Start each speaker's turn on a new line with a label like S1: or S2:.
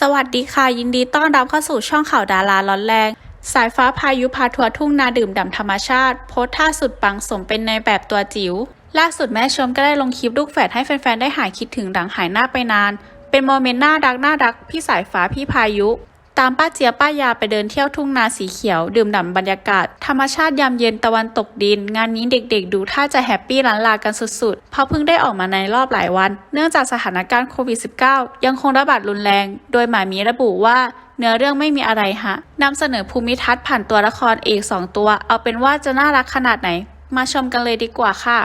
S1: สวัสดีค่ะยินดีต้อนรับเข้าสู่ช่องข่าวดาราร้อนแรง สายฟ้าพายุพาทัวร์ทุ่งนาดื่มด่ำธรรมชาติ โพสท่าสุดปังสมเป็นในแบบตัวจิ๋วล่าสุดแม่ชมก็ได้ลงคลิปลูกแฝดให้แฟนๆ ได้หายคิดถึงหลังหายหน้าไปนาน เป็นโมเมนต์น่ารักน่ารักพี่สายฟ้าพี่พายุ ตามป้าเจียป้ายาไปเดินเที่ยวทุ่งนาสีเขียว ดื่มด่ำบรรยากาศ ธรรมชาติยามเย็นตะวันตกดิน งานนี้เด็กๆ ดูท่าจะแฮปปี้ล้านลากันสุดๆ เพราะเพิ่งได้ออกมาในรอบหลายวัน เนื่องจากสถานการณ์โควิด -19 ยังคงระบาดรุนแรง โดยหมามีระบุว่าเนื้อเรื่องไม่มีอะไรฮะนำเสนอภูมิทัศน์ผ่านตัวละครเอกสองตัว เอาเป็นว่าจะน่ารักขนาดไหน มาชมกันเลยดีกว่าค่ะ